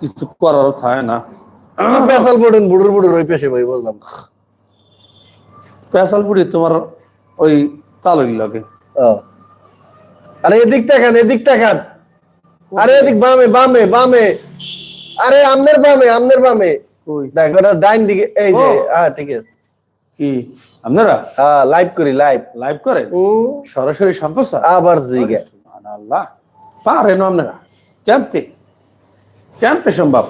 কিছু করার থাকে না। পেশাল পড়েন বুড়ুর বুড়ুর ওই পেশে ভাই বললাম। পেশালপুরি তোমার ওই লাগে। আরে এদিক তাকান এদিক তাকান আরে এদিক বামে বামে বামে। আরে আমনের বামে আমনের বামে। দেখ ওটা ডাইন দিকে এই যে হ্যাঁ ঠিক আছে। কি আপনারা? হ্যাঁ লাইভ করি লাইভ লাইভ করেন? সরাসরি সম্প্রচার আবার জিগে। আল্লাহ পারেন আপনারা। কেমতে? কেমতে সম্ভব।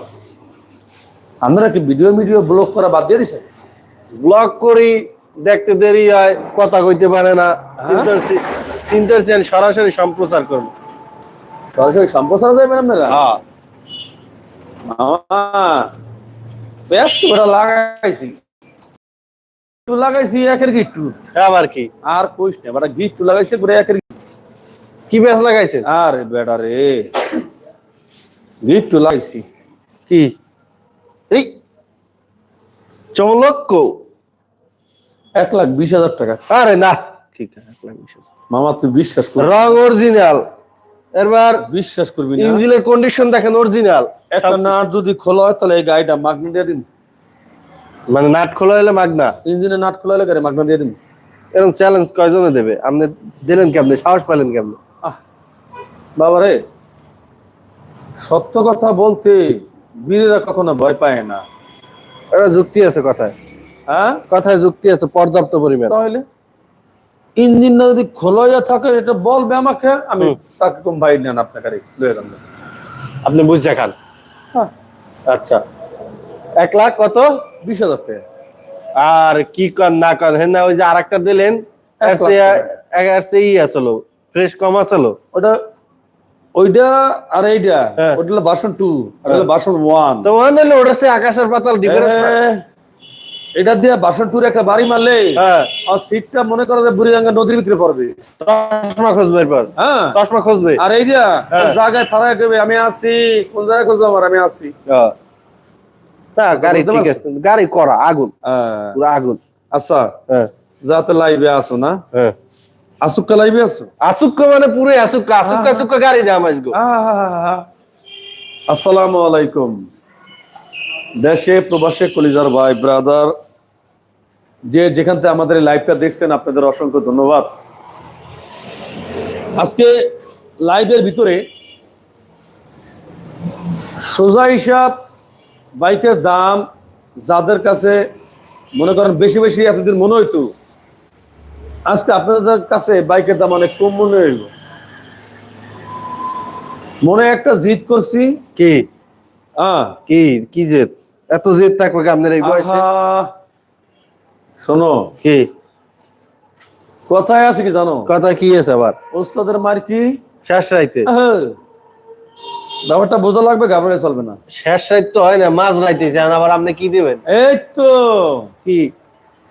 আপনারা কি ভিডিও ভিডিও ব্লক করা বাদ দিয়ে দিছে ব্লগ করি দেখতে দেরি হয় কথা কইতে পারে না। চিন্তার চেন সরাসরি সম্প্রচার করব। সরাসরি সম্প্রচার যাবেন আপনারা? হ্যাঁ। লাগাইছি। একটু লাগাইছি একের গিট্টু আবার কি? আর কইস না বেটা গিট্টু লাগাইছে পুরো একের কি? লাগাইছে? আরে বেটা রে। গিট্টু লাগাইছি কি এই চমলক্ষ এক লাখ বিশ হাজার টাকা আরে না ঠিক আছে এক লাখ বিশ হাজার। মামা তুই বিশ্বাস কর রং অরিজিনাল এবার বিশ্বাস করবি না ইঞ্জিনের কন্ডিশন দেখেন অরিজিনাল একটা নাট যদি খোলা হয় তাহলে এই গাড়িটা মাগনা দিয়ে দিন। মানে নাট খোলা হলে মাগনা। ইঞ্জিনে নাট খোলা হলে গাড়ি মাগনা দিয়ে দিন। এরকম চ্যালেঞ্জ কয়জনে দেবে? আপনি দিলেন কেমনে? সাহস পেলেন কেমনে? বাবা রে সত্য কথা বলতে বীরেরা কখনো ভয় পায় না। এটা যুক্তি আছে কথায়। হ্যাঁ? কথায় যুক্তি আছে পর্যাপ্ত পরিমাণ। তাহলে? ইঞ্জিনটা যদি খোলা হয়ে থাকে এটা বলবে আমাকে আমি তাকে কম ভাই নেন আপনাকে লয়ে গেলাম আপনি বুঝে খান। হ্যাঁ। আচ্ছা। এক লাখ কত? বিশ হাজার টাকা। আর কি কর না কর হ্যাঁ না ওই যে আরেকটা দিলেন এক এর লাখ চেয়ে- টাকা। এর চেয়ে ই আসলো ফ্রেশ কম আসলো। ওটা ওইটা আর এইটা হ্যাঁ। ওটা হলো ভার্সন টু আর হলো ভার্সন ওয়ান তো হলো ওটা সে আকাশের পাতাল ডিফারেন্স এটা দিয়ে ভার্সন টুর একটা বাড়ি মারলে হ্যাঁ। আর সিটটা মনে করো যে বুড়িরাঙ্গা নদীর ভিতরে পড়বে। চশমা খুঁজবে এরপর। হ্যাঁ। চশমা খুঁজবে। আর এইটা হ্যাঁ। জায়গায় কবে আমি আসি কোন জায়গায় খুঁজবো আমার? আমি আসি হ্যাঁ। গাড়ি বুঝতে ঠিক আছে। গাড়ি করা আগুন। হ্যাঁ। পুরো আগুন। আচ্ছা। হ্যাঁ। যাতে লাইভে আসো না। হ্যাঁ। আসুক্কা লাইভে আসো আসুক্ক মানে পুরো আসুক্ক আসুক্ক আসুক্ক গাড়ি দাম আসগো আসসালামু আলাইকুম। দেশে প্রবাসে কলিজার ভাই ব্রাদার যে যেখান থেকে আমাদের লাইভটা দেখছেন আপনাদের অসংখ্য ধন্যবাদ। আজকে লাইভের ভিতরে সোজা হিসাব বাইকের দাম যাদের কাছে মনে করেন বেশি বেশি এতদিন মনে হইতো আজকে আপনাদের কাছে বাইকের দাম অনেক কম মনে হইল। মনে একটা জিদ করছি। কি? হ্যাঁ কি? কি জেদ? এত জেদ থাকবে আপনার এই বয়সে? শোনো। কি? কথায় আছে কি জানো? কথা কি আছে আবার? ওস্তাদের মার কি? শেষ রাইতে। ব্যাপারটা বোঝা লাগবে ঘাবড়ে চলবে না? শেষ রাইত তো হয় না মাঝ রাইতে যান আবার আপনি কি দিবেন? এই তো। কি?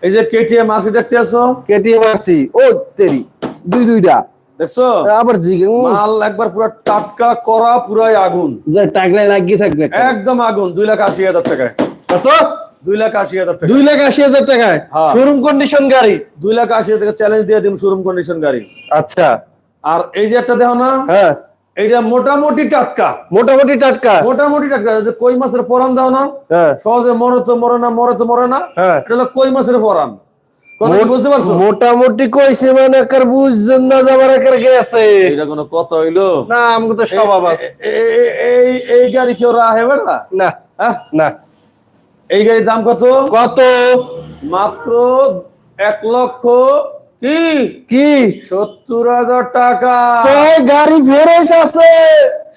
এই যে কেটিএম মাসি দেখতে আছো? কেটিএম আরসি ও তেরি দুই দুইটা। দেখছ? আবার জিগে মাল একবার পুরো টাটকা করা পুরাই আগুন। যে টাকলাই লাগিয়ে থাকবে একদম আগুন দুই লাখ আশি হাজার টাকায়। কত? দুই লাখ আশি হাজার টাকা দুই লাখ আশি হাজার টাকায়? হ্যাঁ। শোরুম কন্ডিশন গাড়ি। দুই লাখ আশি হাজার টাকা চ্যালেঞ্জ দিয়ে দিম শোরুম কন্ডিশন গাড়ি। আচ্ছা। আর এই যে একটা দেখো না হ্যাঁ। এইটা মোটামুটি টাটকা। মোটামুটি টাটকা। মোটামুটি টাটকা কই মাছের পরান দাও না হ্যাঁ। সহজে মরে তো মরে না মরে তো মরে না হ্যাঁ। এটা হলো কই মাছের পরান কথা বুঝতে পারছ? মোটামুটি কইছে মানে একার বুঝছেন না যাবার একার গেছে। এটা কোনো কথা হইল? না আমাকে তো সব আবাস এ- এই এই গাড়ি কেউ রাহে বেড়া? না হ্যাঁ? না। এই গাড়ির দাম কত? কত? মাত্র এক লক্ষ কি? কি? সত্তর হাজার টাকা। গাড়ি ফেরেস আছে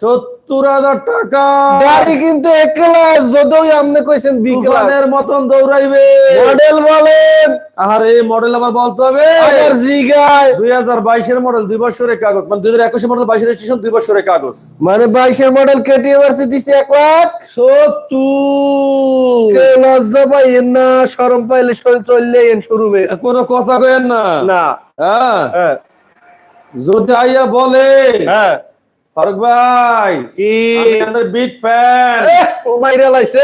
সত্তর হাজার টাকা। গাড়ি কিন্তু এক ক্লাস যদিও আপনি কইছেন বি ক্লাস। তুফানের মতন দৌড়াইবে। মডেল বলেন। আর এই মডেল আবার বলতে হবে। আবার জিগায় দুই হাজার মডেল দুই বছরের কাগজ। মানে দুই বছরের কাগজ। মানে বাইশের মডেল কেটিএম আর দিছে এক লাখ। সত্তর। কে লজ্জা পাইয়েন না শরম পাইলে শরীর চললে এন শোরুমে কোনো কথা কেন না। না। হ্যাঁ। হ্যাঁ। যদি আইয়া বলে হ্যাঁ। ফারুক ভাই কি? আমি বিগ ফ্যান ও মাইরা লাইছে।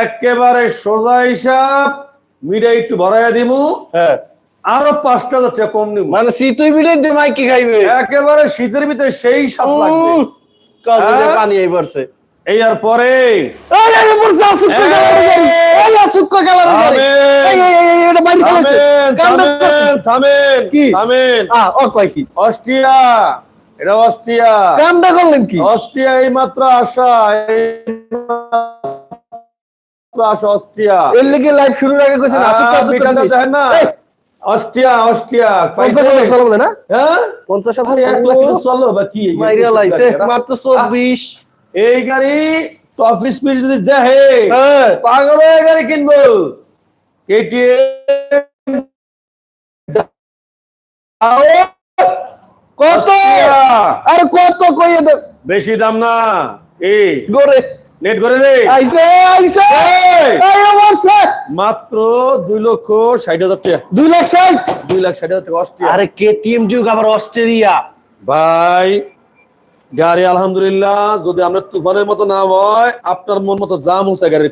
একেবারে সোজা হিসাব মিডিয়া একটু ভরাইয়া দিমু। হ্যাঁ। আরও পাঁচটা হাজার টাকা কম নিবো মানে সিতুই বিড়ে দে মাইকি খাইবে। একেবারে শীতের ভিতরে সেই সাত লাগবে। কদিনে হ্যাঁ? পানি এই পড়ছে এই আর পরে। অস্ট্রিয়া! এটা অস্ট্রিয়া। কামটা করলেন কি? অস্ট্রিয়া এই মাত্র আসা আসা অস্ট্রিয়া। এর লিগে লাইভ শুরুর আগে কইছেন দেখেন না। Austria Austria. পঞ্চাশ হাজার চলো না? হ্যাঁ? পঞ্চাশ আরে এক লাখ কিলো চলল বা কি? মাত্র চব্বিশ। এই গাড়ি টপ স্পিড যদি দেখে হ্যাঁ। পাগল হয়ে গাড়ি কিনবো। কেটিএম কত? আর কত কইয়ে দে বেশি দাম না। এই গরে। নেট করে রে। আইছে আইছে। এই! অবস্থা মাত্র দুই লক্ষ ষাট হাজার টাকা। দুই লাখ ষাট? দুই লাখ ষাট হাজার টাকা অস্ট্রিয়া। আরে কেটিএম আবার অস্ট্রেলিয়া। ভাই গাড়ি আলহামদুলিল্লাহ যদি আমরা তুফানের মতো না হয় আপনার মন মতো যা মুসা গাড়ি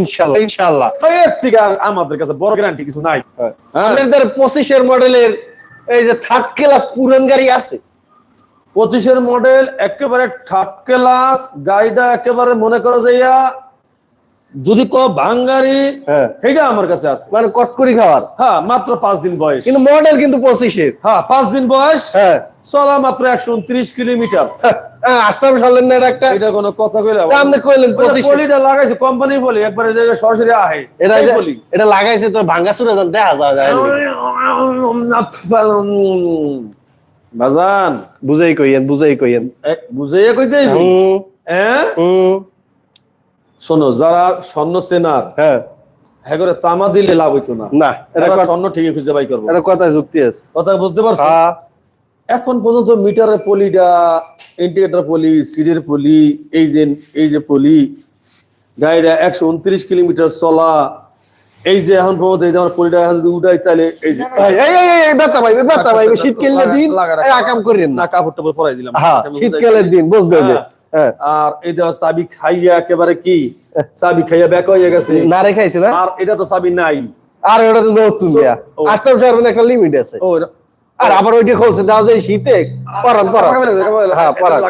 ইনশাল্লাহ ইনশাল্লাহ। এর থেকে আমাদের কাছে বড় গ্যারান্টি কিছু নাই। হ্যাঁ। আপনাদের পঁচিশের মডেলের এই যে থার্ড ক্লাস পুরান গাড়ি আছে। পঁচিশের মডেল একেবারে থার্ড ক্লাস গাড়িটা একেবারে মনে করো যে যদি ক ভাঙ্গারি হ্যাঁ। সেটা আমার কাছে আছে। মানে কটকরি খাওয়ার? হ্যাঁ মাত্র পাঁচ দিন বয়স। কিন্তু মডেল কিন্তু পঁচিশের। হ্যাঁ পাঁচ দিন বয়স। হ্যাঁ। চলা মাত্র একশো উনত্রিশ কিলোমিটার। হ্যাঁ, সারলেন না একটা? এটা কোনো কথা কইলা আপনি কইলেন পলিটা লাগাইছে কোম্পানি বলি একবারে যে সরাসরি আহে এটা বলি। এটা লাগাইছে তো ভাঙ্গা চুরে যান দেখা যায় যায় বাজান। বুঝাই কইয়েন বুঝাই কইয়েন। বুঝাইয়া কইতে হইবো। হ্যাঁ? হুম, শোনো যারা স্বর্ণ সেনার হ্যাঁ। হ্যাঁ করে তামা দিলে লাভ হইতো না। না এটা স্বর্ণ ঠিকই খুঁজে বাই করব। এটা কথা যুক্তি আছে। কথা বুঝতে পারছ? হ্যাঁ। এখন পর্যন্ত মিটারের পলিটা ইন্ডিকেটর পলি সিডের পলি এই যে এই যে পলি গাড়িটা একশো উনত্রিশ কিলোমিটার চলা এই যে এখন পর্যন্ত এই যে আমার পলিটা এখন উঠাই তাহলে এই যে এই এই এই, এই বেতা ভাই বেতা ভাই শীত কেলে দিন আকাম করেন না। কাপড় টাপড় পরাই দিলাম। হ্যাঁ শীতকালের দিন বুঝতে আর এই যে চাবি খাইয়া একেবারে কি? চাবি খাইয়া ব্যাক হয়ে গেছে। না রেখাইছে না? আর এটা তো চাবি নাই। আর ওটা তো নতুন। আসতে সারবেন একটা লিমিট আছে। আর আবার ওইটা খুলছে দাও যে শীতে পরান পরান। হ্যাঁ পরান।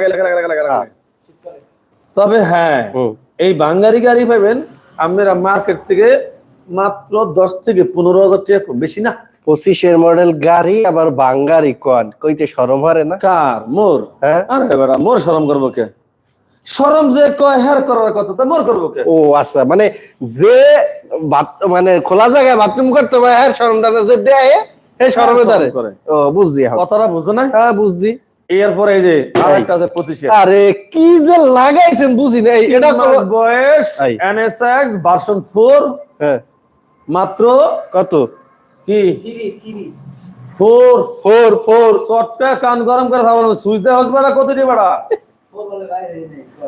তবে হ্যাঁ এই বাঙ্গারি গাড়ি পাবেন আপনারা মার্কেট থেকে মাত্র দশ থেকে পনেরো হাজার টাকা বেশি না। পঁচিশের মডেল গাড়ি আবার বাঙ্গারি কন কইতে সরম হারে না? কার? মোর? হ্যাঁ? আরে বেটা মোর শরম করব কে? শরম যে কয় হের করার কথা তা মোর করব কে? ও আচ্ছা মানে যে মানে খোলা জায়গায় বাথরুম করতে পারে হ্যাঁ সরম দানে যে দেয় হে সরমে দাঁড়ে করে। ও বুঝছি কথাটা বুঝো না? হ্যাঁ বুঝছি। এরপরে এই যে আর একটা আছে পঁচিশে আরে কি যে লাগাইছেন বুঝি না এটা বয়স। এনএসএক্স ভার্সন ফোর হ্যাঁ। মাত্র কত? কি? ফোর ফোর ফোর চটটা কান গরম করে থাকব সুইচ দেওয়া হচ্ছে কত দিয়ে বেড়া?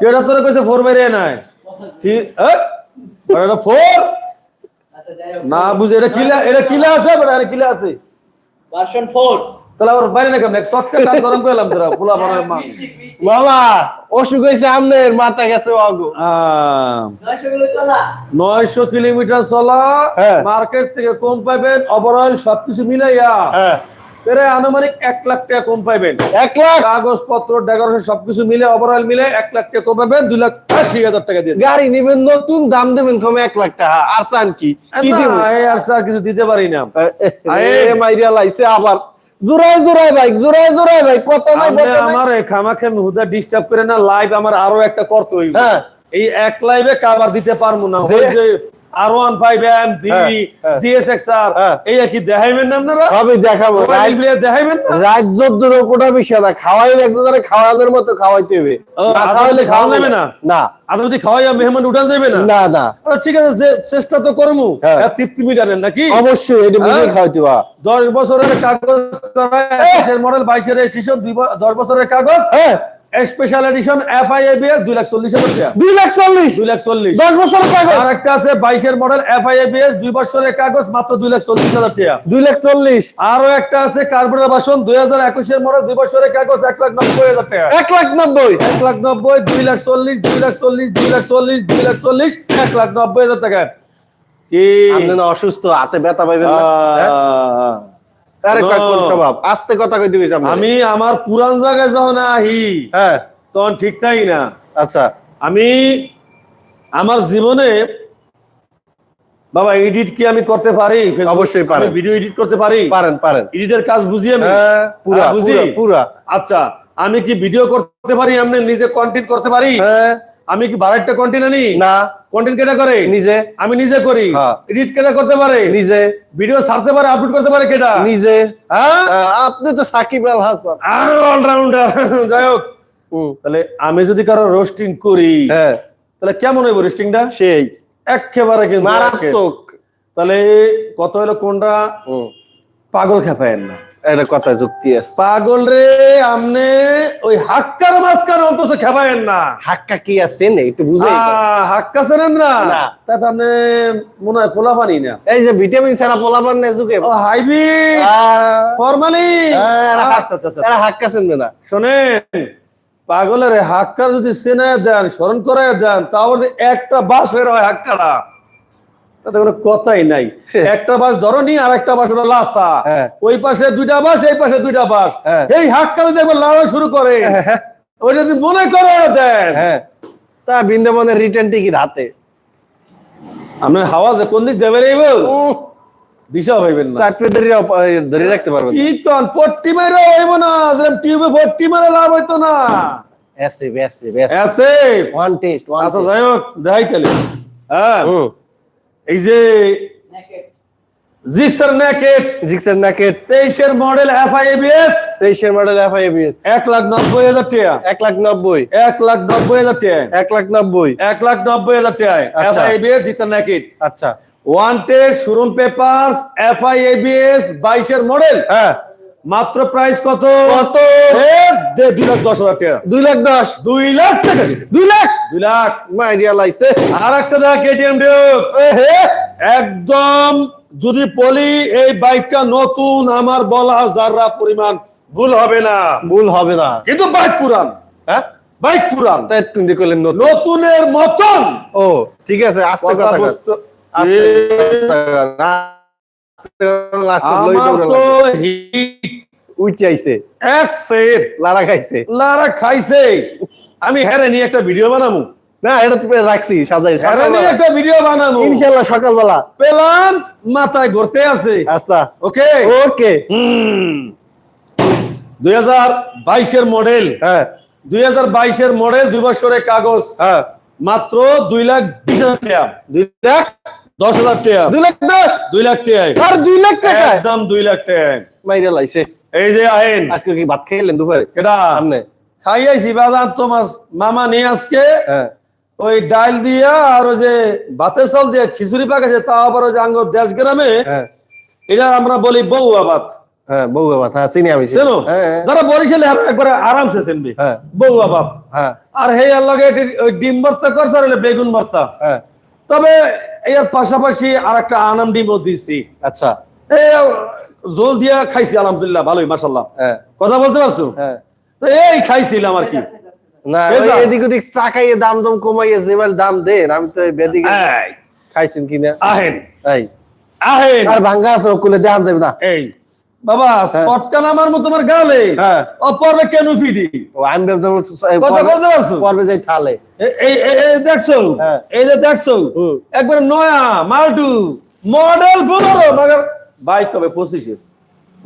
কেটা তোরে কইছে ফোর বাইরে নাই? ফোর? না বুঝে এটা কিলা এটা কিলা আছে? এটা কিলা আছে? Version four. তাহলে আবার বাইরে না কেমন চটটা কান গরম করলাম তোরা পোলা বানার মা বাবা অসুখ হয়েছে আমনের মাথা গেছে অগো। নয়শো কিলোমিটার চলা হ্যাঁ। মার্কেট থেকে কম পাইবেন? ওভারঅল সবকিছু মিলাইয়া। হ্যাঁ। প্রায় আনুমানিক এক লাখ টাকা কম এক লাখ? কাগজপত্র ডেকোরেশন সবকিছু মিলে ওভারঅল মিলে এক লাখ টাকা কম পাবেন দুই লাখ আশি হাজার টাকা দিয়ে। গাড়ি নিবেন নতুন দাম দেবেন কমে এক লাখ টাকা। আর চান কি? আর স্যার কিছু দিতে পারি না। মাইরিয়া লাইছে আবার। ভাই ভাই কত? আমার খামাখে হুদা ডিস্টার্ব করে না লাইভ আমার আরও একটা করতে হইব। হ্যাঁ। এই এক লাইভে কাবার দিতে পারব না। R one five M V হ্যাঁ। জিএসএক্স আর হ্যাঁ। এই কি দেখাইবেন না আপনারা? সবই দেখাবো। রাত- ফিরে দেখাইবেন না? রাজ্য কোটা বিষয় না। খাওয়াই একজনের খাওয়ানোর মতো খাওয়াইতে হবে। না খাওয়াইলে খাওয়া যাবে না? না। আদা যদি খাওয়াই মেহমান উঠান যাবে না? না না। ঠিক আছে যে- চেষ্টা তো করব হ্যাঁ। হ্যাঁ, তৃপ্তি মিটানেন নাকি? অবশ্যই এটা বুঝে হ্যাঁ। খাওয়াইতে হবে। দশ বছরের কাগজ মডেল বাইশের রেজিস্ট্রেশন দুই দশ বছরের কাগজ? হ্যাঁ। স্পেশাল এডিশন এফ আই দুই লাখ চল্লিশ হাজার টাকা। দুই লাখ চল্লিশ? দুই লাখ চল্লিশ। দশ বছর কাগজ? আর একটা আছে বাইশের মডেল এফ আই দুই বছরের কাগজ মাত্র দুই লাখ চল্লিশ হাজার টাকা। দুই লাখ চল্লিশ। আরও একটা আছে কার্বনের বাসন দুই হাজার একুশের মডেল দুই বছরের কাগজ এক লাখ নব্বই হাজার টাকা। এক লাখ নব্বই। এক লাখ নব্বই দুই লাখ চল্লিশ দুই লাখ চল্লিশ দুই লাখ চল্লিশ দুই লাখ চল্লিশ এক লাখ নব্বই হাজার টাকা। কি আপনি না অসুস্থ হাতে ব্যথা পাইবেন আস্তে কথা কই দিবি আমি আমার পুরান জায়গায় যখন আহি। হ্যাঁ। তখন ঠিক তাই না? আচ্ছা। আমি আমার জীবনে বাবা এডিট কি আমি করতে পারি? অবশ্যই পারেন। ভিডিও এডিট করতে পারি? পারেন পারেন। এডিটের কাজ বুঝি আমি? হ্যাঁ পুরা হ্যাঁ, বুঝি? পুরা, পুরা। আচ্ছা আমি কি ভিডিও করতে পারি? আমি নিজে কন্টেন্ট করতে পারি? হ্যাঁ। আমি কি বারেকটা কন্টেন্ট আনি? না। কন্টেন্ট কেটা করে? নিজে। আমি নিজে করি। হ্যাঁ। এডিট কেটা করতে পারে? নিজে। ভিডিও ছাড়তে পারে আপলোড করতে পারে কেটা? নিজে। হ্যাঁ? আপনি তো সাকিব আল হাসান। অলরাউন্ডার যাই হোক। তাহলে আমি যদি কারও রোস্টিং করি হ্যাঁ। তাহলে কেমন হইব রোস্টিংটা সেই। একেবারে কিন্তু। মারাত্মক। তাহলে কত হলো কোনটা? পাগল খেপায়েন না। একটা কথা যুক্তি আছে। পাগল রে আমনে ওই হাক্কার মাঝখানে অন্তত খেপায়েন না। হাক্কা কি আছে নে? একটু। হাক্কা চেনেন না? না। তা আপনি মনে হয় পোলা পানি না। এই যে ভিটামিন ছাড়া পোলাপান নেই যুগে। ও হাইবি ফরমালি আচ্ছা আচ্ছা আচ্ছা। হাক্কা চিনবে না। শোনেন পাগলের হাক্কা যদি চেনে দেন স্মরণ করে দেন তাহলে একটা বাসের হয় হাক্কাটা। তাতে কোনো কথাই নাই। একটা বাস ধরনি আর একটা বাস হলো লাসা। হ্যাঁ। ওই পাশে দুইটা বাস এই পাশে দুইটা বাস। হ্যাঁ। এই লড়া শুরু করে। ওই যদি মনে করে দেন। হ্যাঁ। তা বৃন্দাবনের রিটার্ন টিকিট হাতে। আপনি হাওয়া যে কোন দিক দেবে রে? দিশা ভাইবেন না। ধরে রাখতে পারবেন কি কন পট্টি মেরে হইব না টিউবে পট্টি মেরে লাভ হইতো না। এসে বেসে আছে ওয়ান টেস্ট ওয়ান আচ্ছা যাই হোক দেখাই তাহলে। হ্যাঁ। এই যে জিক্সার নেকেট জিক্সের নাকেট তেইশের মডেল এফ আই এর তেইশের মডেল এফ আইবিএস এক লাখ নব্বই হাজার টাকা। এক লাখ নব্বই। এক লাখ নব্বই হাজার টাকা। এক লাখ নব্বই। এক লাখ নব্বই হাজার টাকায় এফ আচ্ছা। আই এবিএস জিক্সার নেকেট আচ্ছা। One test showroom papers F I এর বাইশের মডেল হ্যাঁ। মাত্র প্রাইস কত? কত? দুই লাখ দশ হাজার টাকা। দুই লাখ দশ। দুই লাখ টাকা দুই লাখ? দুই লাখ। মাই রিয়ালাইছে আর একটা দেখা কেটিএম ডিউক একদম যদি বলি এই বাইকটা নতুন আমার বলা যারা পরিমাণ ভুল হবে না। ভুল হবে না। কিন্তু বাইক পুরান। হ্যাঁ? বাইক পুরান। তাই তুমি করলেন নতুন। নতুনের মতন। ও ঠিক আছে আস্তে কথা আস্তে আমার তো হিট এক সের। লারা খাইছে। লারা খাইছে। আমি হেরে নিয়ে একটা ভিডিও বানাবো না এটা তুমি রাখছি সাজাই। হেরে নিয়ে একটা ভিডিও বানাবো ইনশাল্লাহ সকালবেলা। পেলান মাথায় ঘুরতে আছে। আচ্ছা। ওকে? ওকে। দুই হাজার বাইশের মডেল। হ্যাঁ। দুই হাজার বাইশের মডেল দুই বছরের কাগজ। হ্যাঁ। মাত্র দুই লাখ বিশ হাজার টাকা। দুই লাখ দশ হাজার টাকা। দুই লাখ দশ? দুই লাখ আর দুই লাখ টাকা? একদম দুই লাখ টাকায় মাইরে লাইছে। এই যে আইন। আজকে কি ভাত খাইলেন দুপুরে? কেটা সামনে। খাইয়াছি বাজার তোমার মামা নিয়ে আজকে। হ্যাঁ। ওই ডাল দিয়া আর ওই যে ভাতের চাল দিয়ে খিচুড়ি পাকাছে তা আবার ওই যে আঙ্গ দেশ গ্রামে। হ্যাঁ। এটা আমরা বলি বউ আবাদ হ্যাঁ ভাত। হ্যাঁ, যারা বরিশালে আর একবারে আরামসে চিনবি। বউ আবাদ আর হে ওই ডিম ভর্তা করছে বেগুন ভর্তা। হ্যাঁ। তবে এর পাশাপাশি আর একটা আনাম ডিমও দিছি। আচ্ছা। জল দিয়া খাইছি আলহামদুলিল্লাহ ভালোই মাসাল্লাহ হ্যাঁ। কথা বলতে পারছ? হ্যাঁ। এই খাইছিলাম আর কি। না এদিক ওদিক দাম দাম কমাইয়ে যেবার দাম দেন আমি তো বেদিক খাইছেন কিনা? আহেন। এই। আহেন। আর ভাঙ্গা আছে ওকুলে দেখান যাবে না। এই। বাবা শটকান আমার মতো গালে। হ্যাঁ। কেন ফিডি ও আমি ভাবছিলাম কথা বলতে পারছ? পর্বে যাই থালে। এই এই- এই দেখছ? হ্যাঁ। এই যে দেখছ। একবার নয়া মাল্টু মডেল পনেরো মাগার বাইক কবে পঁচিশে।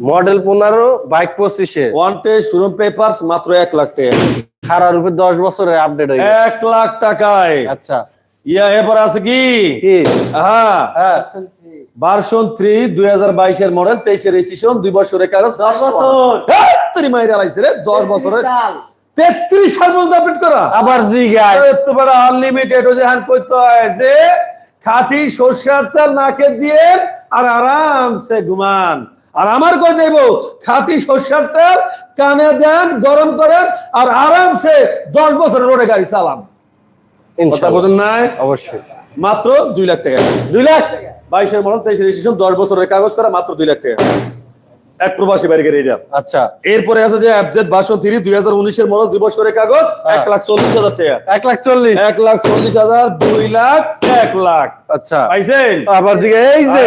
মডেল পনেরো বাইক পঁচিশে। ওয়ান্টে শোরুম পেপারস মাত্র এক লাখ টাকা। খারার উপর দশ বছরের আপডেট হয়ে এক লাখ টাকায়। আচ্ছা। ইয়া এরপর আছে কি? কি? হ্যাঁ হ্যাঁ। ভার্সন থ্রি দুই হাজার বাইশের মডেল তেইশের রেজিস্ট্রেশন দুই বছরের কাগজ দশ বছর। হেই, মাইরা লাইছে রে দশ বছরের। তেত্রিশ সাল পর্যন্ত আপডেট করা। আবার জি গায় আনলিমিটেড ওই যে হ্যান করতে হয় যে খাঁটি সর্ষের তেল নাকে দিয়ে আর আরামসে ঘুমান। আর আমার কই দেব খাঁটি সর্ষের তেল কানে দেন গরম করেন আর আরামসে দশ বছর রোডে গাড়ি চালান। কথা। বোঝেন নাই? অবশ্যই। মাত্র দুই লাখ টাকা। দুই লাখ বাইশের মডেল তেইশের রেজিস্ট্রেশন দশ বছরের কাগজ করা মাত্র দুই লাখ টাকা। এক প্রবাসী বাইরের এটা আচ্ছা। এরপরে আছে যে অ্যাবজেট ভার্সন থ্রি দুই হাজার উনিশের মডেল দুই বছরের কাগজ এক লাখ চল্লিশ হাজার টাকা। এক লাখ চল্লিশ। এক লাখ চল্লিশ হাজার দুই লাখ এক লাখ। আচ্ছা। পাইছেন? আবার দিকে এই যে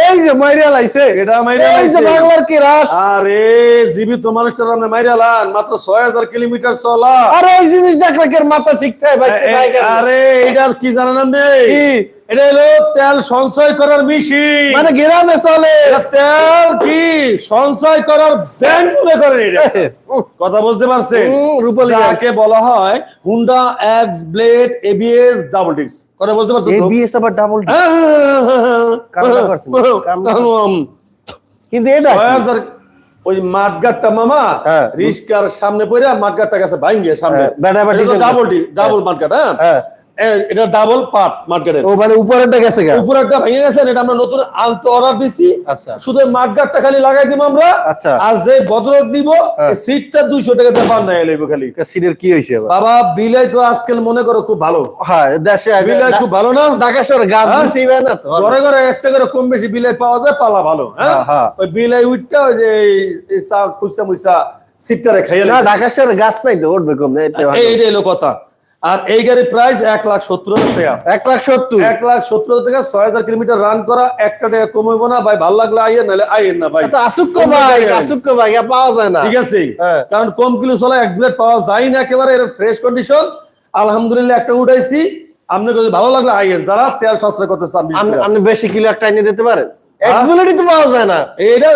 এই যে মাইরিয়া লাইছে এটা মাইরা এই লাইছে। বাংলার কি রাস আরে জীবিত মানুষটার আপনি মাইরা লান মাত্র ছয় হাজার কিলোমিটার চলা। আরে এই জিনিস দেখলে কি মাথা ঠিক থাকে? ভাই আরে এটা কি জানেন আপনি? এটা হলো তেল সঞ্চয় করার মেশিন। মানে গ্রামে চলে। তেল কি? সঞ্চয় করার ব্যাংক মনে করেন এটা। কথা বুঝতে পারছেন? যাকে বলা হয় Honda X blade ABS double ডিক্স কথা বুঝতে পারছেন? ABS আবার ডাবল কিন্তু এটা ওই মাঠগাটটা মামা হ্যাঁ। রিস্কার সামনে পড়ে মাঠগাটটা গেছে ভাঙ্গে সামনে। হ্যাঁ, ডাবল ডাবল মার্কেট হ্যাঁ। হ্যাঁ। এ- এটা ডাবল পার্ট মার্কেটের ও মানে উপরেরটা গেছে উপরেরটা ভেঙে গেছে এটা আমরা নতুন আনতে অর্ডার দিছি আচ্ছা। শুধু খালি লাগাই দিব আমরা আচ্ছা। আর যে বদরক দিব হ্যাঁ। সিটটা দুইশো টাকা দিয়ে লইব খালি সিটের কি এবার বাবা বিলাই তো আজকাল মনে করো খুব ভালো হ্যাঁ দেশে বিলাই খুব ভালো না ঢাকা শহরে গাছ হ্যাঁ? দিছি না তো ঘরে ঘরে একটা করে কম বেশি বিলাই পাওয়া যায় পালা ভালো হ্যাঁ হ্যাঁ, হ্যাঁ। ওই বিলাই উঠটা ওই যে এই- চা খুচা মুচা সিটটারে খাইয়ে না। ঢাকা শহরে গাছ নাই তো উঠবে কম না এটা। এই কথা আর এই গাড়ির প্রাইস এক লাখ সত্তর হাজার টাকা। এক লাখ সত্তর। এক লাখ সত্তর হাজার টাকা ছয় হাজার কিলোমিটার রান করা একটা টাকা কমাইবো না ভাই ভালো লাগলে আইয়েন নাহলে আইয়েন না ভাই। আসুক্য ভাই। আসুক্য ভাই পাওয়া যায় না। ঠিক আছে? হ্যাঁ। কারণ কম কিলো চলা এক বুলেট পাওয়া যায় না একেবারে এর ফ্রেশ কন্ডিশন আলহামদুলিল্লাহ একটা উঠাইছি। আপনাকে যদি ভালো লাগলে আইয়েন যারা তেল সাশ্রয় করতে চান আপনি আপনি বেশি কিলো একটা এনে দিতে পারেন? তো পাওয়া যায় না। এটা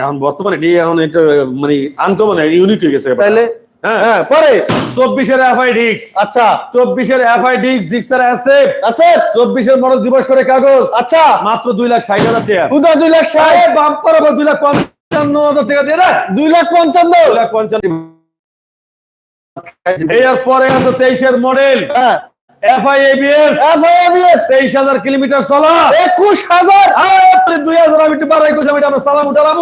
এখন বর্তমানে এখন এটা মানে আনকমন ইউনিক হয়ে গেছে তাইলে হ্যাঁ। হ্যাঁ পরে। চব্বিশের এফআই ডিক্স আচ্ছা। চব্বিশের এফআই ডিক্স জিক্সার অ্যাসেপ আছে চব্বিশের মডেল দিবসের কাগজ। আচ্ছা। মাত্র দুই লাখ ষাট হাজার টাকা। দুই লাখ ষাট। বাম্পার আবার দুই লাখ পঞ্চান্ন হাজার টাকা দিয়ে দেয় দুই লাখ পঞ্চান্ন। দুই লাখ পঞ্চান্ন। এর পরে আছে তেইশের মডেল হ্যাঁ। তেইশ হাজার কিলোমিটার চলা। একুশ হাজার। দুই হাজার আমি একটু বাড়াই করছি আমি আমরা সালাম উঠালাম।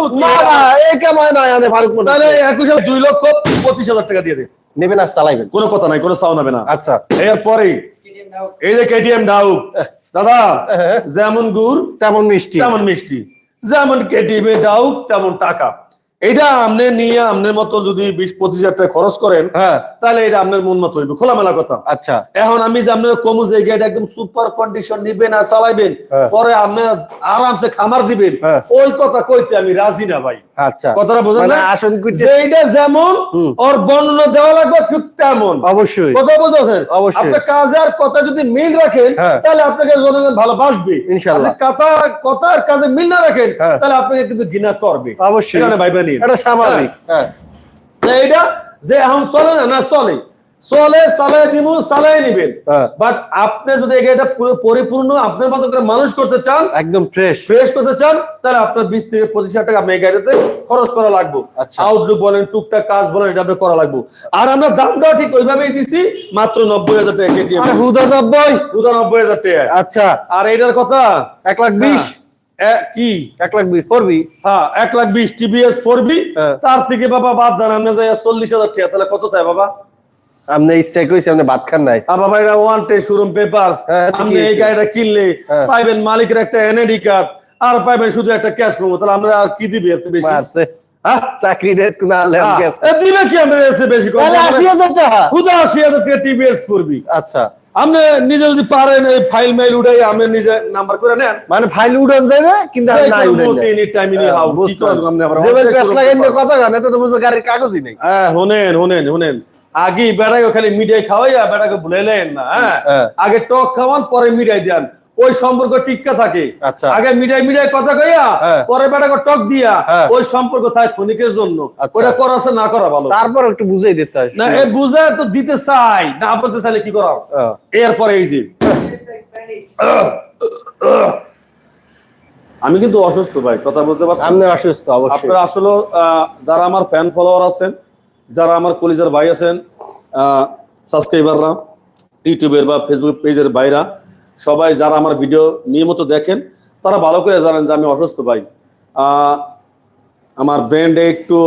তাহলে একুশ হাজার দুই লক্ষ পঁচিশ হাজার টাকা দিয়ে দে। নেবেন আর চালাইবেন। কোনো কথা নাই কোনো সাউন্ড হবে না। আচ্ছা। এরপরে এই যে কেটিএম ডাউক। দাদা হ্যাঁ। যেমন গুড় তেমন মিষ্টি। তেমন মিষ্টি। যেমন কেটিএম ডাউক তেমন টাকা। এটা আপনি নিয়ে আপনার মতো যদি বিশ পঁচিশ হাজার টাকা খরচ করেন হ্যাঁ। তাহলে এটা আপনার মন মতো হইবে। খোলামেলা কথা। আচ্ছা। এখন আমি যে আপনার কমু যে গাড়ি একদম সুপার কন্ডিশন নিবেন আর চালাইবেন হ্যাঁ। পরে আপনার আরামসে খামার দিবেন হ্যাঁ। ওই কথা কইতে আমি রাজি না ভাই। আচ্ছা। কথাটা বোঝেন মানে না? আসন কুইতে যেমন ওর বর্ণনা দেওয়া লাগবে ঠিক তেমন। অবশ্যই। কথা অবশ্যই। আপনার কাজে আর কথা যদি মিল রাখেন। তাহলে আপনাকে জনগণ ভালোবাসবে। ইনশাআল্লাহ। আপনি কথা কথা আর কাজে মিল না রাখেন। তাহলে আপনাকে কিন্তু ঘৃণা করবে। অবশ্যই। এখানে এটা স্বাভাবিক। হ্যাঁ না, এটা যে এখন চলে না না চলে। চলে চালাই দিব চালাই নিবেন। হ্যাঁ। বাট আপনি যদি পুরো পরিপূর্ণ আপনার মতো করে মানুষ করতে চান একদম ফ্রেশ ফ্রেশ করতে চান তাহলে আপনার বিশ থেকে পঁচিশ হাজার টাকা আপনি এই গাড়িতে খরচ করা লাগবে। আচ্ছা। আউটলুক বলেন টুকটাক কাজ বলেন এটা আপনার করা লাগবে। আর আমরা দামটাও ঠিক ওইভাবেই দিছি মাত্র নব্বই হাজার টাকা কেটিএম আরে হুদা নব্বই। নব্বই হাজার টাকা। আচ্ছা। আর এটার কথা? এক লাখ বিশ। হ্যাঁ, কি? এক লাখ বিশ করবি হ্যাঁ এক লাখ বিশ টিবিএস ফোর বি হ্যাঁ। তার থেকে বাবা বাদ দেন আপনি যাই চল্লিশ হাজার টাকা তাহলে কত তাই বাবা? আপনি ইচ্ছা কইছি আপনি ভাত খান নাই। বাবা এটা ওয়ান টে শোরুম পেপার হ্যাঁ, আপনি এই গাড়িটা কিনলে হ্যাঁ। পাইবেন মালিকের একটা এনএডি কার্ড আর পাইবেন শুধু একটা ক্যাশ মেমো তাহলে আমরা আর কি দিবি এত বেশি? চাকরি দিবে কি আমরা বেশি আশি হাজার টাকা। খুদা আশি হাজার টাকা টিবিএস করবি আচ্ছা। আপনি নিজে যদি পারেন এই ফাইল মাইল উঠাই আপনি নিজে নাম্বার করে নেন। মানে ফাইল উঠান যাবে কিন্তু আমি নাই নাই। এনি টাইম এনি হাউ বুঝতে আপনি আবার যে লাগাই না কথা গান তো বুঝবে গাড়ির কাগজই নেই। হ্যাঁ হোনেন হোনেন হোনেন আগে বেড়াকে খালি মিডিয়ায় খাওয়াইয়া বেড়াকে ভুলাইলেন না হ্যাঁ? হ্যাঁ। আগে টক খাওয়ান পরে মিডিয়ায় দেন। ওই সম্পর্ক টিক্কা থাকে আচ্ছা। আগে মিডিয়ায় মিডিয়ায় কথা কইয়া হ্যাঁ। পরে বেড়াকে টক দিয়া হ্যাঁ। ওই সম্পর্ক থাকে ক্ষণিকের জন্য আচ্ছা। ওটা করা আছে না করা ভালো তারপর একটু বুঝাই দিতে হয় না এ বুঝে তো দিতে চাই না বলতে চাইলে কি করা। এরপরে এই যে আমি কিন্তু অসুস্থ ভাই কথা বলতে পারছি আপনি অসুস্থ অবশ্যই আপনারা আসলে আহ, যারা আমার ফ্যান ফলোয়ার আছেন যারা আমার কলিজার ভাই আছেন সাবস্ক্রাইবাররা ইউটিউবের বা ফেসবুক পেজের ভাইরা সবাই যারা আমার ভিডিও নিয়মিত দেখেন, তারা ভালো করে জানেন যে আমি অসুস্থ ভাই। আমার ব্রেন্ডে একটু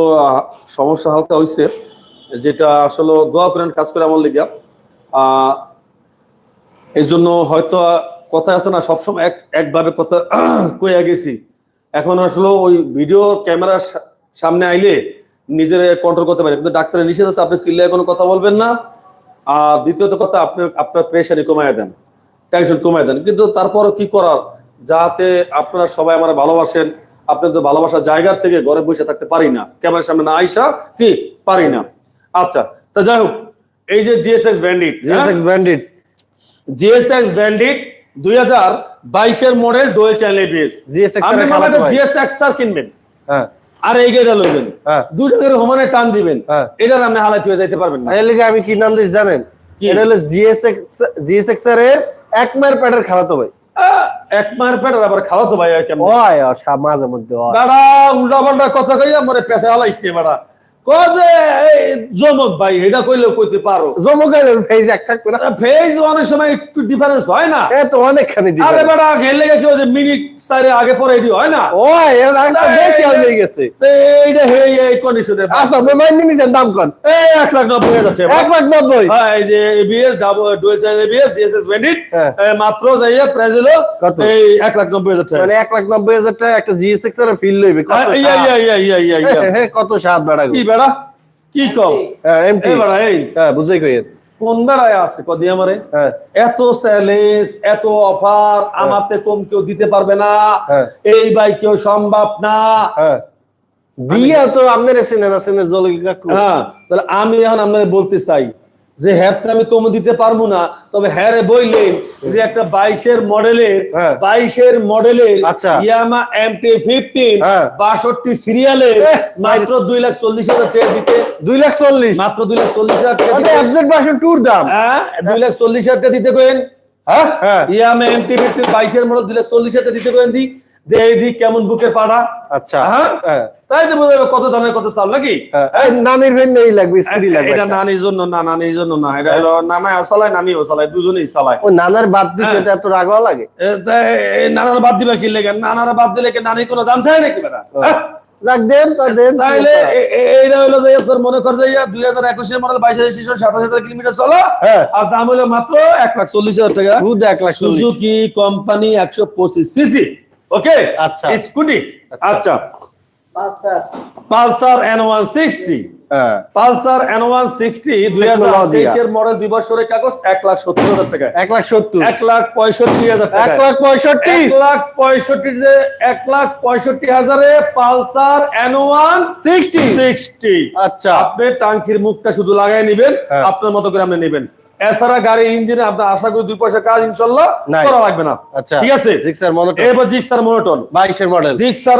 সমস্যা হালকা হয়েছে যেটা আসলে দোয়া করেন কাজ করে আমার লিগা। এই জন্য হয়তো কথা আছে না, সবসময় এক, একভাবে কথা কইয়া গেছি। এখন আসলে ওই ভিডিও ক্যামেরার সামনে আইলে নিজের কন্ট্রোল করতে পারে। কিন্তু ডাক্তারের নিষেধ আছে, আপনি চিল্লায় কোনো কথা বলবেন না। আর দ্বিতীয়ত কথা, আপনি, আপনার প্রেশারই কমায় দেন। টেনশন কমাই দেন। কিন্তু তারপরও কি করার? যাতে আপনারা সবাই আমার ভালোবাসেন আপনাদের ভালোবাসার জায়গার থেকে ঘরে বসে থাকতে পারি না ক্যামেরার সামনে না আইসা কি পারি না। আচ্ছা তা যাই হোক এই যে GSX bandit GSX branded GSX bandit দুই হাজার বাইশের model dual channel ABS GSX R কিনবেন? হ্যাঁ। আর এই গাড়িটা লইবেন? হ্যাঁ। দুইটা করে সমানে টান দিবেন? হ্যাঁ। এটার আপনি হালাত হয়ে যাইতে পারবেন না। এর লিগে আমি কি নাম দিয়েছি জানেন? কি? এটা হলো জিএসএক্স জিএসএক্স এর এক মায়ের পেটের খালাতো ভাই। এক মায়ের পেটের আবার খাওয়া তো ভাই কেমন? মাঝে মধ্যে। বেড়া উল্টা পাল্টা কথা কইয়া মরে পেশা হলো নে বেড়া জমক ভাই এটা কইলেও কইতে পারো। জমুকের ফেজ এক থাকবে না। ফেজ অনেক সময় একটু ডিফারেন্স হয় না। এ তো অনেকখানি আরে difference। গেলে কি যে মিনিট চারে আগে পরে এটি হয় না? এর দাম তো বেশি হয়ে গেছে। এইটা হে এই কন্ডিশনে আচ্ছা আমি মাইনে নিছেন দাম কোন? এই এক লাখ হাজার টাকা। লাখ হ্যাঁ, এই যে ABS double dual channel ABS GSS bandit হ্যাঁ। মাত্র যাইয়া প্রাইস হলো কত? এই এক লাখ নব্বই হাজার টাকা। মানে লাখ নব্বই হাজার টাকা একটা জিএসএক্স এর ফিল লইবে কত হ্যাঁ, ইয়া, ইয়া, ইয়া, ইয়া, ইয়া, ইয়া। হ্যাঁ, হ্যাঁ, কত স্বাদ বেড়া বেড়া? কি কও? হ্যাঁ এমটি বেড়া এই। হ্যাঁ বুঝাই কোন বেড়ায় আছে? কদি আমারে। হ্যাঁ। এত চ্যালেঞ্জ এত অফার আমাতে কম কেউ দিতে পারবে না। হ্যাঁ। এই বাই কেউ সম্ভব না। দিয়ে তো আপনার সিনে না সিনে জলকি কাকু। হ্যাঁ তাহলে আমি এখন আপনাকে বলতে চাই যে হ্যাঁ আমি কম দিতে পারব না তবে হ্যাঁ রে বইলেন যে একটা বাইশের মডেলের হ্যাঁ। বাইশের মডেলের আচ্ছা। ইয়ামা এমটি ফিফটিন হ্যাঁ। বাষট্টি সিরিয়ালের এহ, মাত্র দুই লাখ চল্লিশ হাজার টাকা দিতে। দুই লাখ চল্লিশ। মাত্র দুই লাখ চল্লিশ হাজার দিতে। অ্যাবজেক্ট টুর দাম। হ্যাঁ দুই লাখ চল্লিশ হাজার টাকা দিতে কেন হ্যাঁ? হ্যাঁ। ইয়ামা এমটি ফিফটিন বাইশের মডেল দুই লাখ চল্লিশ হাজার টাকা দিতে কেন দি। দে দি কেমন বুকের পাড়া। আচ্ছা। হ্যাঁ? হ্যাঁ। তাই তো বোঝা কত দামের কত চাল নাকি? হ্যাঁ, নানির ভেন নেই লাগবে স্কুটি লাগবে এটা নানির জন্য না নানির জন্য না এটা হলো নানাও চালায় নানিও চালায় দুজনেই চালায়। ও নানার বাদ দিছে হ্যাঁ। এটা এত লাগে? নানারা বাদ দিবে কি লেগে? নানারা বাদ দিলে কি নানি কোনো দাম চায় নাকি বেটা? হ্যাঁ? যাক দেন তা দেন এ- এইটা হলো যে তোর মনে কর যে দুই হাজার একুশের মডেল বাইশ রেজিস্ট্রেশন সাতাশ হাজার কিলোমিটার চলো হ্যাঁ। আর দাম হলো মাত্র এক লাখ চল্লিশ হাজার টাকা। শুধু এক লাখ সুজুকি কোম্পানি একশো পঁচিশ সিসি ওকে? আচ্ছা। স্কুটি। আচ্ছা। Pulsar. Pulsar N one sixty হ্যাঁ। পালসার এন ওয়ান সিক্সটি দুই হাজার মডেল দুই বছরের কাগজ এক লাখ সত্তর হাজার টাকা। এক লাখ সত্তর। এক লাখ পঁয়ষট্টি হাজার এক লাখ পঁয়ষট্টি। এক লাখ পঁয়ষট্টি এক লাখ পঁয়ষট্টি হাজারে Pulsar N one sixty sixty আচ্ছা। আপনি টাঙ্কির মুখটা শুধু লাগাই নেবেন হ্যাঁ। আপনার মতো করে আপনি নেবেন। এছাড়া গাড়ি ইঞ্জিনে আপনার আশা করি দুই পয়সা কাজ ইনশাল্লাহ। করা লাগবে না। আচ্ছা ঠিক আছে? জিক্সার মনোটন এবার জিক্সার মোটন বাইশের মডেল জিক্সার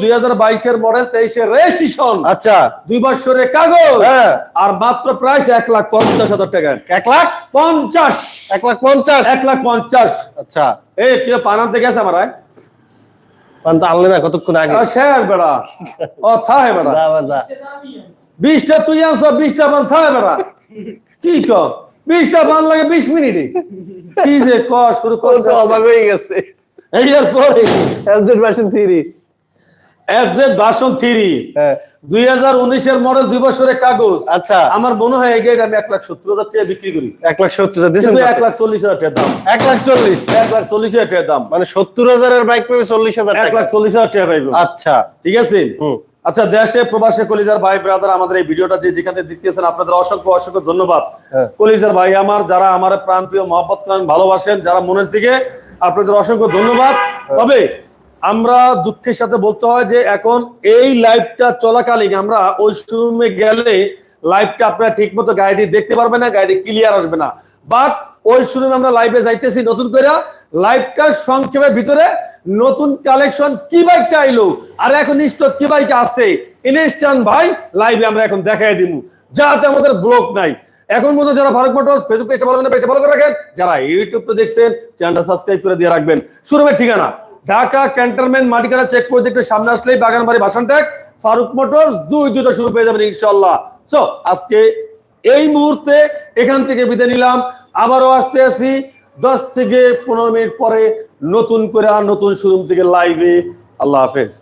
দুই হাজার বাইশের মডেল তেইশের রেজিস্ট্রেশন আচ্ছা। দুই বছরের কাগজ। হ্যাঁ। আর মাত্র প্রাইস এক লাখ পঞ্চাশ হাজার টাকা। এক লাখ? পঞ্চাশ। এক লাখ পঞ্চাশ? এক লাখ পঞ্চাশ। আচ্ছা। এ কেউ পানাতে গেছে আমার আয়? পান তো আনলে না কতক্ষণ আগে? শেষ বেড়া। ও থাহে বেড়া। যা আবার যা। বিশটা তুই আনছ বিশটা বান থাহে বেড়া। কি ক বিশটা বান লাগে বিশ মিনিটে। কি যে ক শুরু তো অবাক হয়ে গেছে। এই পরে। FZ version three FZ version three দুই হাজার উনিশের মডেল দুই বছরের কাগজ। আচ্ছা। আমার মনে হয় এই গাড়ি আমি এক লাখ সত্তর হাজার টাকা বিক্রি করি। এক লাখ সত্তর কিন্তু এক লাখ চল্লিশ হাজার টাকা দাম। এক লাখ চল্লিশ। এক লাখ চল্লিশ হাজার টাকা দাম। মানে সত্তর হাজারের বাইক পেবে চল্লিশ হাজার এক লাখ চল্লিশ হাজার টাকা পাইব। আচ্ছা। ঠিক আছে? হুম। আচ্ছা দেশে প্রবাসে কলিজার ভাই ব্রাদার আমাদের এই ভিডিওটা যে যেখানে দেখতেছেন আপনাদের অসংখ্য অসংখ্য ধন্যবাদ। হ্যাঁ। কলিজার ভাই আমার যারা আমার প্রাণ প্রিয় মহব্বত করেন ভালোবাসেন যারা মনের দিকে আপনাদের অসংখ্য ধন্যবাদ। তবে আমরা দুঃখের সাথে বলতে হয় যে এখন এই লাইভটা চলাকালীন আমরা ওই শোরুমে গেলে লাইভটা আপনারা ঠিক মতো গাড়িটি দেখতে পারবেন না গাড়ি ক্লিয়ার আসবে না। বাট ওই শোরুমে আমরা লাইভে যাইতেছি নতুন করে লাইভটা সংক্ষেপের ভিতরে নতুন কালেকশন কি বাইকটা আইলো? আর এখন স্টক কি বাইক আছে? ইনস্ট্যান্ট ভাই লাইভে আমরা এখন দেখাই দিব যাতে আমাদের ব্লক নাই। এখন মতো যারা ভারত মোটরস ফেসবুক পেজটা ফলো করেন পেজটা ফলো করে রাখেন। যারা ইউটিউব তো দেখছেন চ্যানেলটা সাবস্ক্রাইব করে দিয়ে রাখবেন। শোরুমের ঠিকানা, Dhaka cantonment Matikata check post একটু সামনে আসলেই বাগানবাড়ি ভাসানটেক ফারুক মোটরস দুই দুটো শুরু পেয়ে যাবেন ইনশাল্লাহ সো আজকে এই মুহূর্তে এখান থেকে বিদায় নিলাম। আবারও আসতে আসি দশ থেকে পনেরো মিনিট পরে নতুন করে আর নতুন শোরুম থেকে লাইভে আল্লাহ হাফেজ।